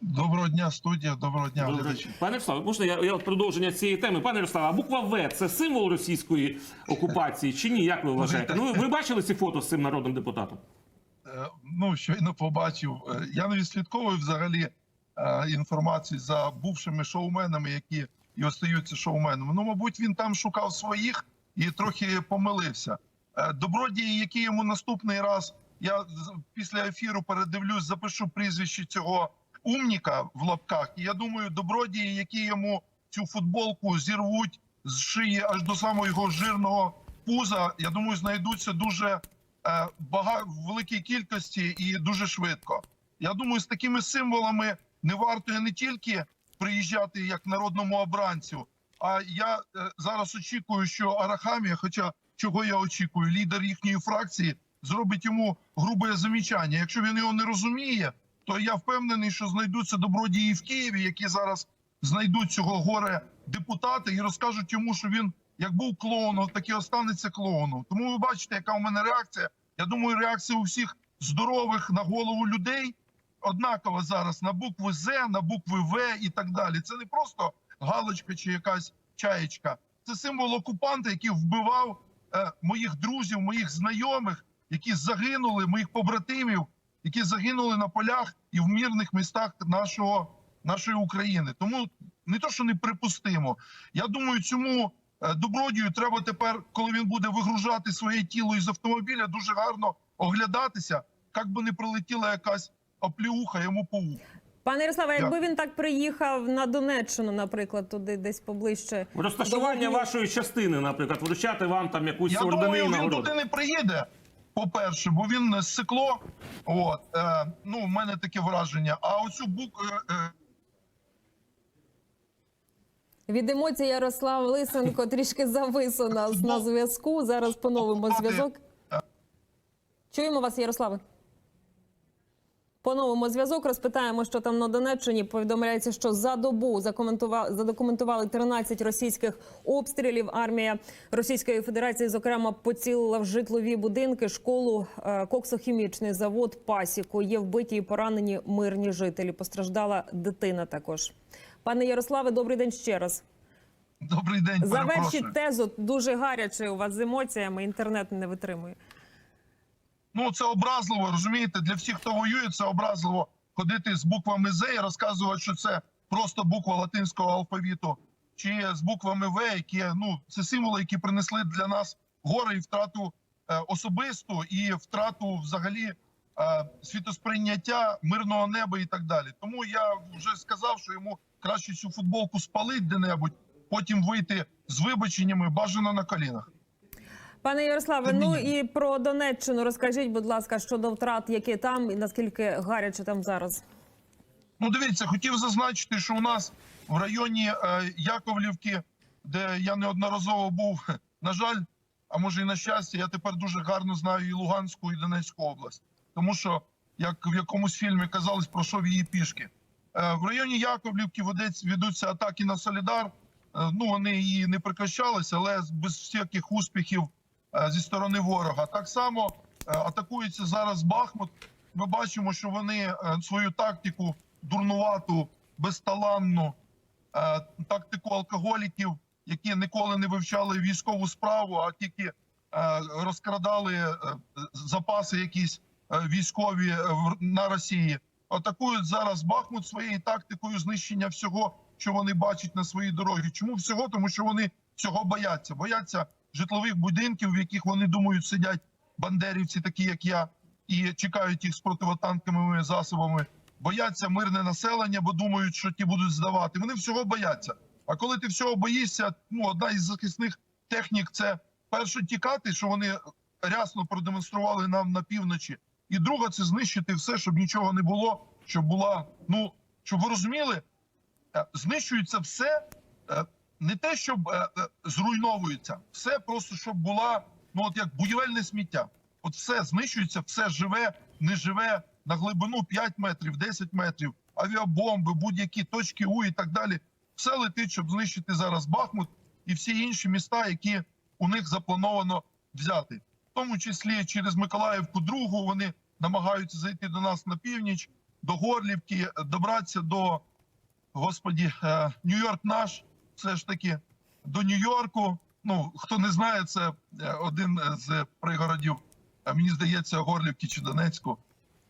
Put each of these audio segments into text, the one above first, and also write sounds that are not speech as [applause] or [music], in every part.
Доброго дня, студія. Доброго дня, Добре. глядачі. Пане Ярославе, можна я, я от продовження цієї теми? Пане Ярославе, а буква В це символ російської окупації чи ні? Як ви вважаєте? Ну ви бачили ці фото з цим народним депутатом? Е, Ну, щойно побачив. Е, Я не відслідковую взагалі е, інформацію за бувшими шоуменами, які і остаються шоуменами. Ну, мабуть, він там шукав своїх і трохи помилився. Е, Добродії, який йому наступний раз, я з- після ефіру передивлюсь, запишу прізвище цього умніка в лапках. І я думаю, добродії, які йому цю футболку зірвуть з шиї аж до самого його жирного пуза, я думаю, знайдуться дуже е, бага в великій кількості і дуже швидко. Я думаю, з такими символами не варто не тільки приїжджати як народному обранцю, а я е, зараз очікую, що Арахамія, хоча чого я очікую, лідер їхньої фракції зробить йому грубе замічання. Якщо він його не розуміє, то я впевнений, що знайдуться добродії в Києві, які зараз знайдуть цього горе депутата і розкажуть йому, що він як був клоуном, так і останеться клоуном. Тому ви бачите, яка у мене реакція. Я думаю, реакція у всіх здорових на голову людей однакова зараз на букви З, на букви В і так далі. Це не просто галочка чи якась чаєчка. Це символ окупанта, який вбивав е, моїх друзів, моїх знайомих, які загинули, моїх побратимів, які загинули на полях і в мирних містах нашого нашої України. Тому не то, що неприпустимо. Я думаю, цьому е, добродію треба тепер, коли він буде вигружати своє тіло із автомобіля, дуже гарно оглядатися, як би не прилетіла якась опліуха йому по уху. Пане Ярославе, якби він так приїхав на Донеччину, наприклад, туди десь поближче. Розташування до вашої частини, наприклад, вручати вам там якусь Я ордени і думаю, він туди не приїде. По-перше, бо він з сикло. От е, ну, в мене таке враження. А оцю бук е, е, Від емоцій Ярослав Лисенко трішки завис у нас на зв'язку. Зараз поновимо зв'язок. Чуємо вас, Ярославе. Поновимо зв'язок, розпитаємо, що там на Донеччині. Повідомляється, що за добу задокументували 13 російських обстрілів. Армія Російської Федерації, зокрема, поцілила в житлові будинки, школу, е, коксохімічний завод, пасіку. Є вбиті і поранені мирні жителі. Постраждала дитина також. Пане Ярославе, добрий день ще раз. добрий день. перепрошую. Завершіть тезу. Дуже гаряче у вас з емоціями. Інтернет не витримує. Ну це образливо, розумієте? Для всіх, хто воює, це образливо ходити з буквами З і розказувати, що це просто буква латинського алфавіту, чи з буквами В, які ну це символи, які принесли для нас горе і втрату е, особисту і втрату взагалі е, світосприйняття мирного неба і так далі. Тому я вже сказав, що йому краще цю футболку спалить де-небудь, потім вийти з вибаченнями, бажано на колінах. Пане Ярославе, ну і про Донеччину розкажіть, будь ласка, щодо втрат, які там і наскільки гаряче там зараз. Ну, дивіться, хотів зазначити, що у нас в районі е, Яковлівки, де я неодноразово був, [laughs] на жаль, а може і на щастя, я тепер дуже гарно знаю і Луганську, і Донецьку область. Тому що, як в якомусь фільмі казалось, пройшов її пішки. Е, в районі Яковлівки ведеться, ведуться атаки на Солідар. Е, ну, вони і не прекращалися, але без всяких успіхів зі сторони ворога. Так само е, атакується зараз Бахмут. Ми бачимо, що вони е, свою тактику дурнувату, безталанну, е, тактику алкоголіків, які ніколи не вивчали військову справу, а тільки е, розкрадали е, запаси якісь е, військові е, на Росії. Атакують зараз Бахмут своєю тактикою знищення всього, що вони бачать на своїй дорогі. Чому всього? Тому що вони цього бояться. Бояться житлових будинків, в яких вони думають сидять бандерівці, такі як я, і чекають їх з противотанковими засобами. Бояться мирне населення, бо думають, що ті будуть здавати. Вони всього бояться. А коли ти всього боїшся, ну одна із захисних технік це перше тікати, що вони рясно продемонстрували нам на півночі. І друга це знищити все, щоб нічого не було, щоб була. Ну щоб ви розуміли, е, знищується все е, не те, щоб е, е, зруйновується, все просто щоб була ну от як будівельне сміття. От все знищується, все живе, не живе на глибину 5 метрів, 10 метрів, авіабомби, будь-які точки У і так далі. Все летить, щоб знищити зараз Бахмут і всі інші міста, які у них заплановано взяти, в тому числі через Миколаївку, другу вони намагаються зайти до нас на північ. до Горлівки, добратися до господі е, Нью-Йорк наш, все ж таки до Нью-Йорку. Ну хто не знає, це е, один з пригородів. е, Мені здається, Горлівки чи Донецьку.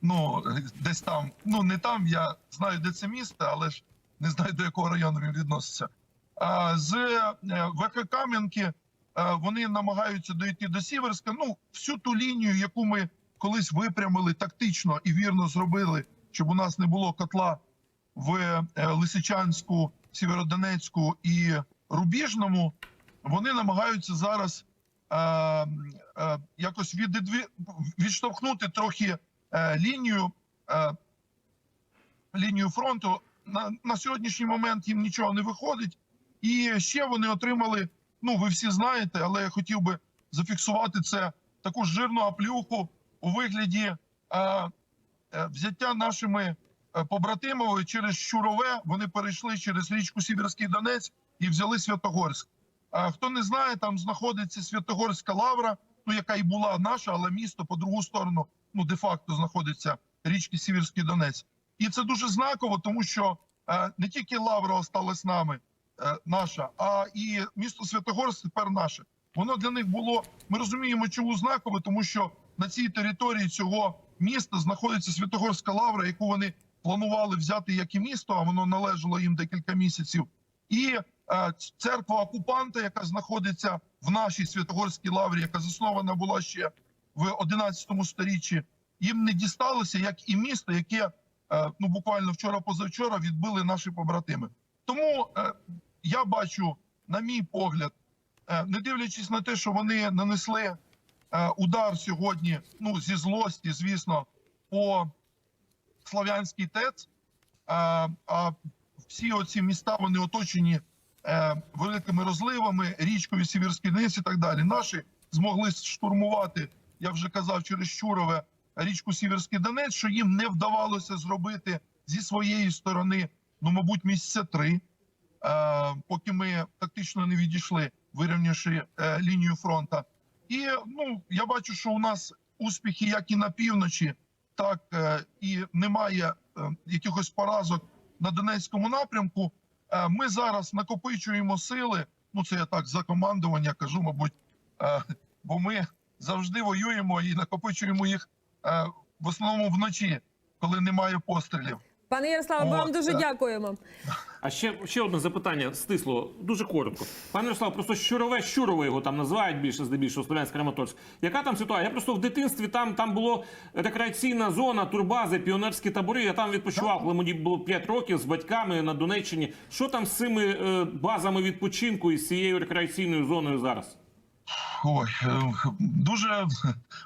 Ну десь там. Ну не там. Я знаю, де це місто, але ж не знаю до якого району він відноситься. А з е, ВК Кам'янки вони намагаються дойти до Сіверська. Ну всю ту лінію, яку ми колись випрямили тактично і вірно зробили, щоб у нас не було котла в е, Лисичанську, Сєвєродонецьку і Рубіжному. Вони намагаються зараз е, е, якось відідві... відштовхнути трохи е, лінію, е, лінію фронту. На, на сьогоднішній момент їм нічого не виходить. І ще вони отримали. Ну, ви всі знаєте, але я хотів би зафіксувати це таку жирну аплюху у вигляді е, е, взяття нашими е, через Щурове. Вони перейшли через річку Сіверський Донець і взяли Святогорськ. А хто не знає, там знаходиться Святогорська лавра, ну яка і була наша, але місто по другу сторону, ну де-факто знаходиться річки Сіверський Донець. І це дуже знаково, тому що е, не тільки лавра осталась нами, е, наша, а і місто Святогорськ тепер наше. Воно для них було. Ми розуміємо, чому знакове, тому що на цій території цього міста знаходиться Святогорська лавра, яку вони планували взяти як і місто, а воно належало їм декілька місяців. І е, церква окупанта, яка знаходиться в нашій Святогорській лаврі, яка заснована була ще в 11 сторіччі, їм не дісталося, як і місто, яке е, ну буквально вчора-позавчора відбили наші побратими. Тому е, я бачу, на мій погляд, не дивлячись на те, що вони нанесли удар сьогодні, ну зі злості, звісно, по Слов'янський ТЕЦ, а, а всі оці міста вони оточені е, великими розливами, річкою Сіверський Донець і так далі. Наші змогли штурмувати, я вже казав, через Щурове річку Сіверський Донець, що їм не вдавалося зробити зі своєї сторони, ну мабуть, місяця три, е, поки ми тактично не відійшли, вирівнявши е, лінію фронта. І ну я бачу, що у нас успіхи як і на півночі, так е, і немає е, якихось поразок на Донецькому напрямку. Е, Ми зараз накопичуємо сили. Ну це я так за командування кажу, мабуть, бо ми завжди воюємо і накопичуємо їх в основному вночі, коли немає пострілів. Пане Ярославе, вам дуже дякуємо. А ще, ще одне запитання стисло, дуже коротко. Пане Ярослав, просто щурове, щурове його там називають більше здебільшого Слов'янськ Краматорськ. Яка там ситуація? Я просто в дитинстві там, там було рекреаційна зона, турбази, піонерські табори. Я там відпочивав, коли мені було 5 років з батьками на Донеччині. Що там з цими е, базами відпочинку і з цією рекреаційною зоною зараз? Ой, е, дуже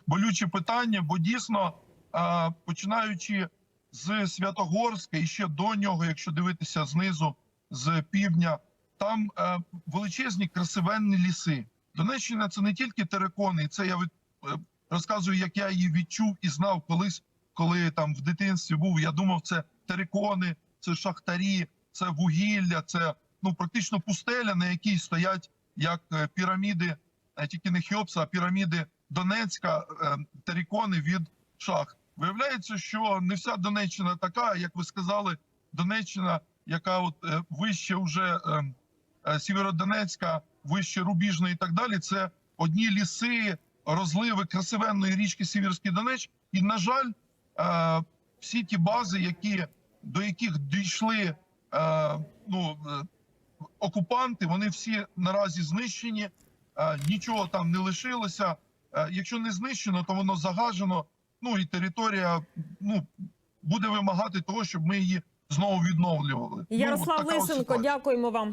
болюче питання, бо дійсно, е, починаючи з Святогорська і ще до нього, якщо дивитися знизу, з півдня, там е, величезні красивенні ліси. Донеччина це не тільки терикони, і це я від, е, розказую, як я її відчув і знав колись, коли там в дитинстві був. Я думав, це терикони, це шахтарі, це вугілля, це ну практично пустеля, на якій стоять як е, піраміди е, тільки не Хіопса, а піраміди Донецька, е, терикони від шахт. Виявляється, що не вся Донеччина така, як ви сказали, Донеччина, яка от е, вище вже е, е, Сєвєродонецька, вище Рубіжної і так далі. Це одні ліси, розливи красивенної річки Сіверський Донеч. І на жаль, е, всі ті бази, які до яких дійшли ну, окупанти, вони всі наразі знищені. Нічого там не лишилося. Якщо не знищено, то воно загажено. Ну і територія ну буде вимагати того, щоб ми її знову відновлювали. Ярослав ну, Лисенко, ситуація. дякуємо вам.